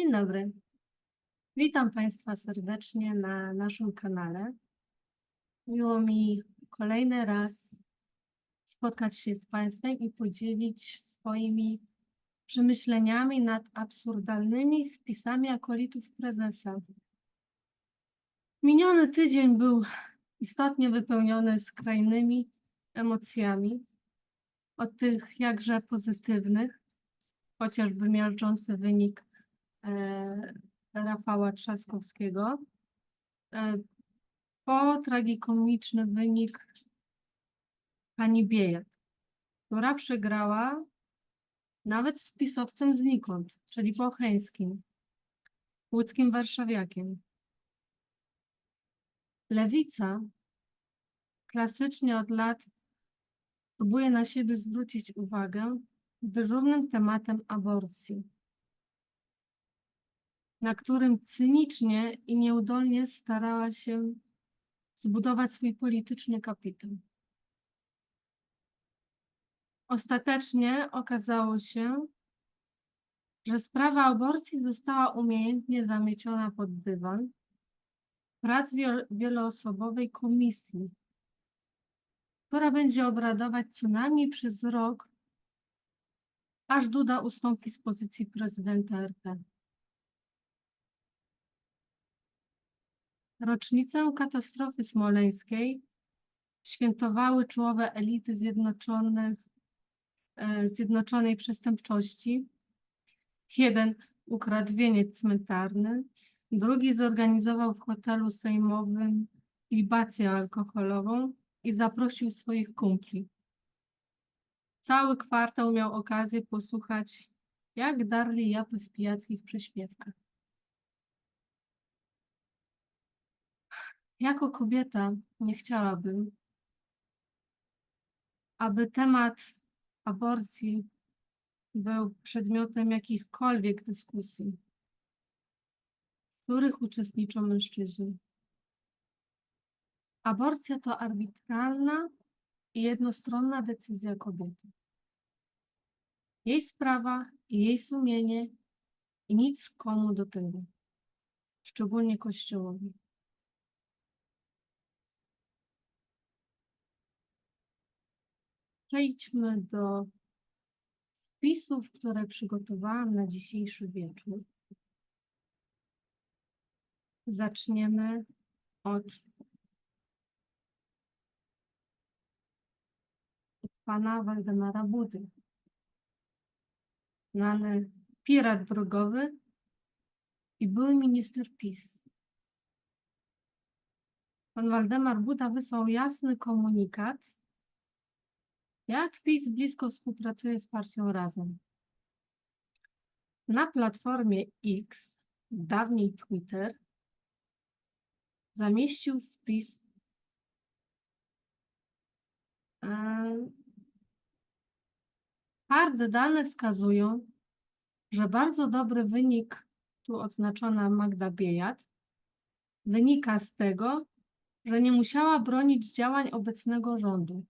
Dzień dobry. Witam Państwa serdecznie na naszym kanale. Miło mi kolejny raz spotkać się z Państwem i podzielić swoimi przemyśleniami nad absurdalnymi wpisami akolitów prezesa. Miniony tydzień był istotnie wypełniony skrajnymi emocjami. Od tych jakże pozytywnych, chociażby miażdżący wynik Rafała Trzaskowskiego, e, po tragikomiczny wynik pani Biejat, która przegrała nawet z pisowcem znikąd, czyli Bocheńskim, łódzkim warszawiakiem. Lewica klasycznie od lat próbuje na siebie zwrócić uwagę dyżurnym tematem aborcji, na którym cynicznie i nieudolnie starała się zbudować swój polityczny kapitał. Ostatecznie okazało się, że sprawa aborcji została umiejętnie zamieciona pod dywan prac wiel- wieloosobowej komisji, która będzie obradować co najmniej przez rok, aż Duda ustąpi z pozycji prezydenta RP. Rocznicę katastrofy smoleńskiej świętowały czołowe elity zjednoczonych, e, Zjednoczonej Przestępczości. Jeden ukradł wieniec cmentarny, drugi zorganizował w hotelu sejmowym libację alkoholową i zaprosił swoich kumpli. Cały kwartał miał okazję posłuchać, jak darli japy w pijackich prześpiewkach. Jako kobieta nie chciałabym, aby temat aborcji był przedmiotem jakichkolwiek dyskusji, w których uczestniczą mężczyźni. Aborcja to arbitralna i jednostronna decyzja kobiety. Jej sprawa i jej sumienie i nic komu do tego, szczególnie Kościołowi. Przejdźmy do wpisów, które przygotowałam na dzisiejszy wieczór. Zaczniemy od, pana Waldemara Budy. Znany pirat drogowy i były minister PiS. Pan Waldemar Buda wysłał jasny komunikat, jak PiS blisko współpracuje z partią Razem. Na platformie X, dawniej Twitter, zamieścił wpis Twarde dane wskazują, że bardzo dobry wynik, tu oznaczona Magda Biejat, wynika z tego, że nie musiała bronić działań obecnego rządu.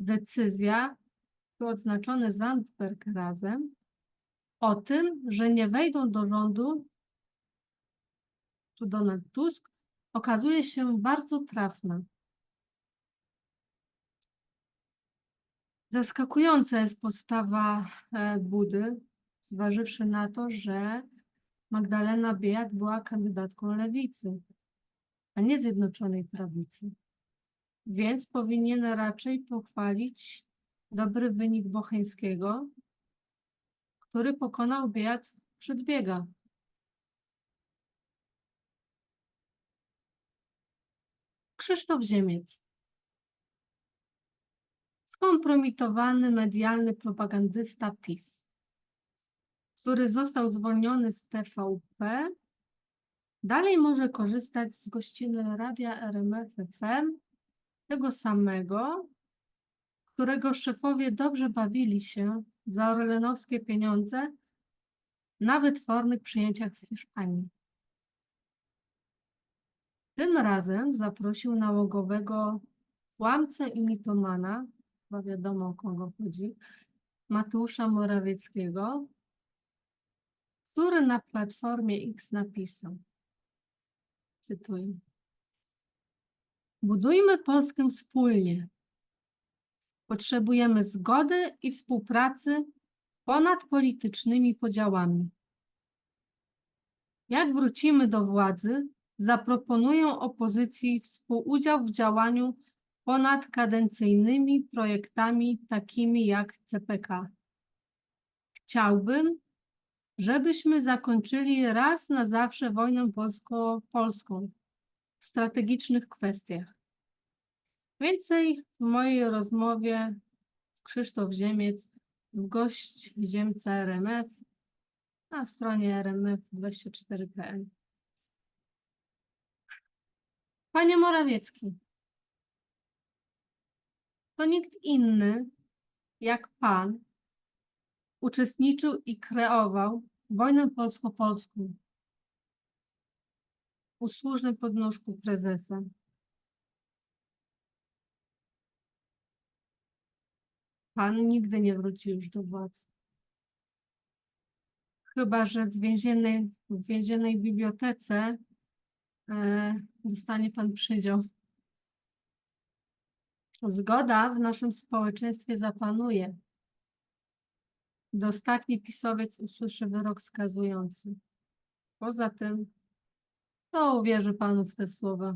Decyzja, tu oznaczony Zandberg razem, o tym, że nie wejdą do rządu, tu Donald Tusk, okazuje się bardzo trafna. Zaskakująca jest postawa e, Budy, zważywszy na to, że Magdalena Biejat była kandydatką lewicy, a nie Zjednoczonej Prawicy. Więc powinien raczej pochwalić dobry wynik Bocheńskiego, który pokonał Biejat przedbiega. Krzysztof Ziemiec. Skompromitowany medialny propagandysta PiS, który został zwolniony z TVP, dalej może korzystać z gościny radia RMF FM, tego samego, którego szefowie dobrze bawili się za orlenowskie pieniądze na wytwornych przyjęciach w Hiszpanii. Tym razem zaprosił nałogowego kłamcę i mitomana, chyba wiadomo o kogo chodzi, Mateusza Morawieckiego, który na Platformie X napisał, cytuję, Budujmy Polskę wspólnie. Potrzebujemy zgody i współpracy ponad politycznymi podziałami. Jak wrócimy do władzy, zaproponuję opozycji współudział w działaniu ponad kadencyjnymi projektami takimi jak CPK. Chciałbym, żebyśmy zakończyli raz na zawsze wojnę polsko-polską strategicznych kwestiach. Więcej w mojej rozmowie z Krzysztof Ziemiec w gość Ziemca RMF na stronie rmf24.pl. Panie Morawiecki, to nikt inny jak Pan uczestniczył i kreował wojnę polsko-polską. Usłużny podnóżku prezesa. Pan nigdy nie wróci już do władzy. Chyba, że z więziennej, w więziennej bibliotece e, dostanie pan przydział. Zgoda w naszym społeczeństwie zapanuje. Gdy ostatni pisowiec usłyszy wyrok skazujący. Poza tym, to uwierzy panu w te słowa.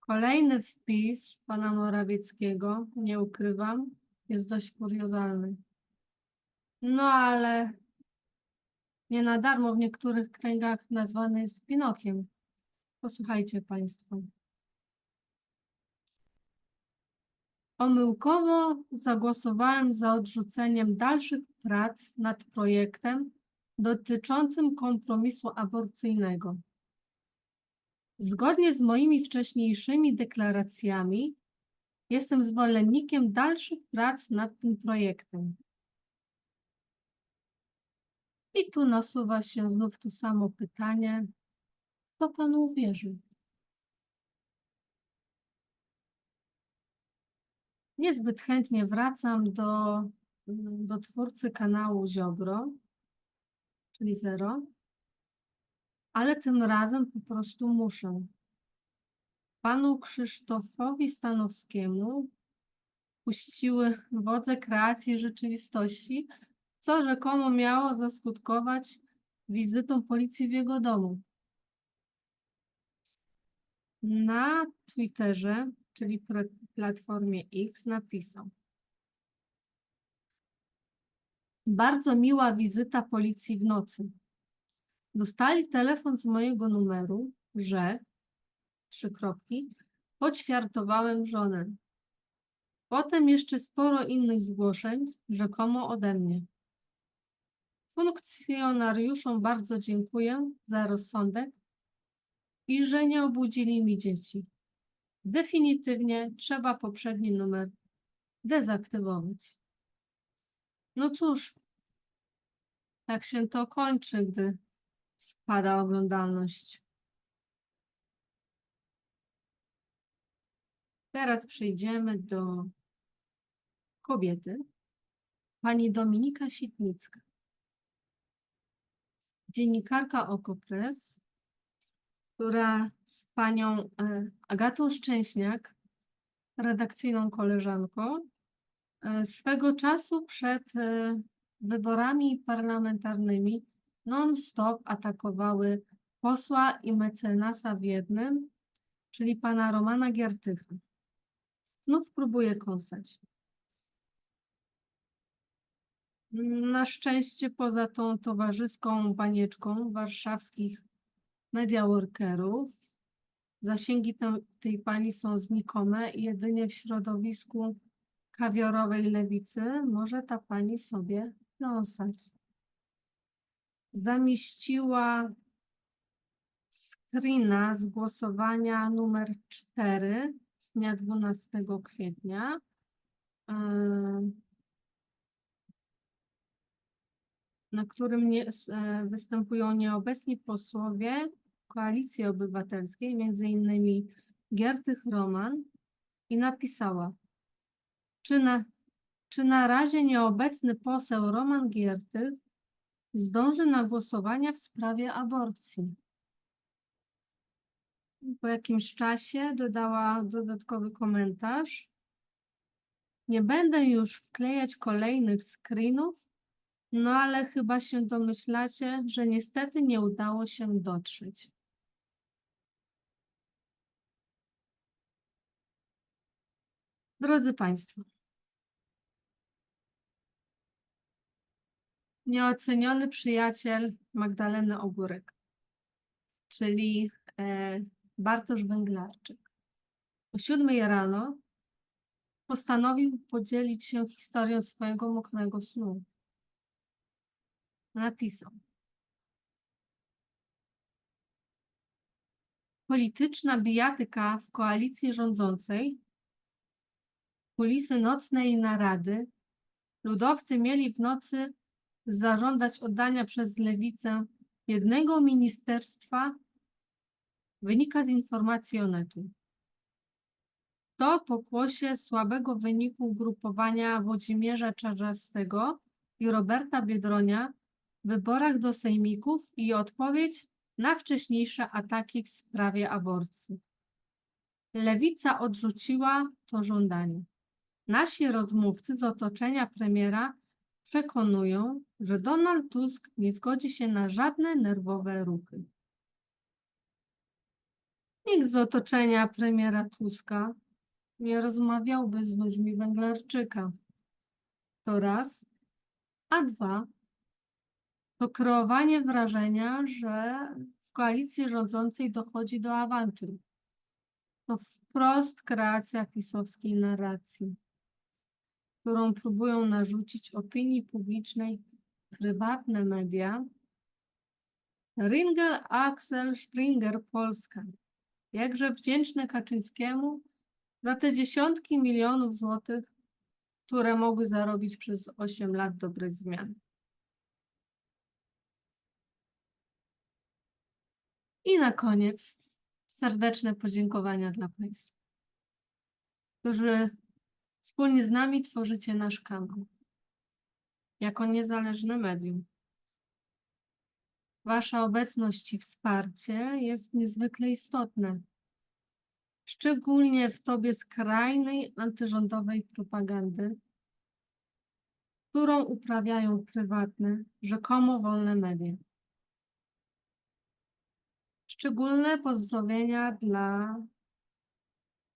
Kolejny wpis pana Morawieckiego, nie ukrywam, jest dość kuriozalny. No ale nie na darmo w niektórych kręgach nazwany jest Pinokiem. Posłuchajcie państwo. Pomyłkowo zagłosowałem za odrzuceniem dalszych prac nad projektem dotyczącym kompromisu aborcyjnego. Zgodnie z moimi wcześniejszymi deklaracjami, jestem zwolennikiem dalszych prac nad tym projektem. I tu nasuwa się znów to samo pytanie, kto panu uwierzył? Niezbyt chętnie wracam do, do twórcy kanału Ziobro, czyli Zero, ale tym razem po prostu muszę. Panu Krzysztofowi Stanowskiemu puściły wodze kreacji rzeczywistości, co rzekomo miało zaskutkować wizytą policji w jego domu. Na Twitterze, czyli platformie X, napisał. Bardzo miła wizyta policji w nocy. Dostali telefon z mojego numeru, że, trzy kropki, poćwiartowałem żonę. Potem jeszcze sporo innych zgłoszeń, rzekomo ode mnie. Funkcjonariuszom bardzo dziękuję za rozsądek i że nie obudzili mi dzieci. Definitywnie trzeba poprzedni numer dezaktywować. No cóż, tak się to kończy, gdy spada oglądalność. Teraz przejdziemy do kobiety, pani Dominika Sitnicka. Dziennikarka Okopres, która z panią e, Agatą Szczęśniak, redakcyjną koleżanką, swego czasu przed e, wyborami parlamentarnymi non-stop atakowały posła i mecenasa w jednym, czyli pana Romana Giertycha. Znów próbuję kąsać. Na szczęście poza tą towarzyską banieczką warszawskich mediaworkerów, zasięgi te, tej pani są znikome i jedynie w środowisku kawiorowej lewicy może ta pani sobie pląsać zamieściła screena z głosowania numer 4 z dnia 12 kwietnia. e, Na którym nie, e, występują nieobecni posłowie Koalicji Obywatelskiej, między innymi Giertych Roman i napisała, czy na czy na razie nieobecny poseł Roman Giertych zdąży na głosowania w sprawie aborcji? Po jakimś czasie dodała dodatkowy komentarz. Nie będę już wklejać kolejnych screenów, no ale chyba się domyślacie, że niestety nie udało się dotrzeć. Drodzy Państwo, nieoceniony przyjaciel Magdaleny Ogórek, czyli e, Bartosz Węglarczyk, o siódmej rano postanowił podzielić się historią swojego mokrego snu. Napisał. Polityczna bijatyka w koalicji rządzącej, kulisy nocnej narady, ludowcy mieli w nocy zażądać oddania przez lewicę jednego ministerstwa, wynika z informacji Onetu. To pokłosie słabego wyniku ugrupowania Włodzimierza Czarzastego i Roberta Biedronia w wyborach do sejmików i odpowiedź na wcześniejsze ataki w sprawie aborcji. Lewica odrzuciła to żądanie. Nasi rozmówcy z otoczenia premiera przekonują, że Donald Tusk nie zgodzi się na żadne nerwowe ruchy. Nikt z otoczenia premiera Tuska nie rozmawiałby z ludźmi Węglarczyka. To raz. A dwa, to kreowanie wrażenia, że w koalicji rządzącej dochodzi do awantur. To wprost kreacja pisowskiej narracji, którą próbują narzucić opinii publicznej prywatne media. Ringel Axel Springer Polska, jakże wdzięczne Kaczyńskiemu za te dziesiątki milionów złotych, które mogły zarobić przez 8 lat dobrych zmian. I na koniec serdeczne podziękowania dla Państwa, którzy wspólnie z nami tworzycie nasz kanał jako niezależne medium. Wasza obecność i wsparcie jest niezwykle istotne, szczególnie w dobie skrajnej antyrządowej propagandy, którą uprawiają prywatne, rzekomo wolne media. Szczególne pozdrowienia dla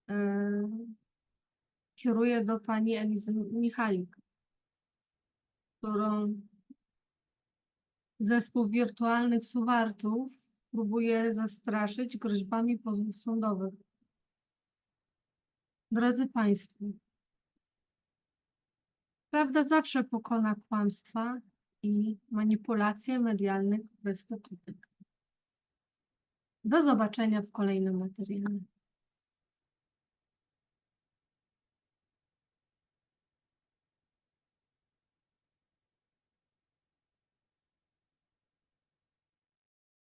e, kieruję do pani Elizy Michalik, którą zespół wirtualnych suwartów próbuje zastraszyć groźbami pozwów sądowych. Drodzy Państwo, prawda zawsze pokona kłamstwa i manipulacje medialnych prostytutek. Do zobaczenia w kolejnym materiale.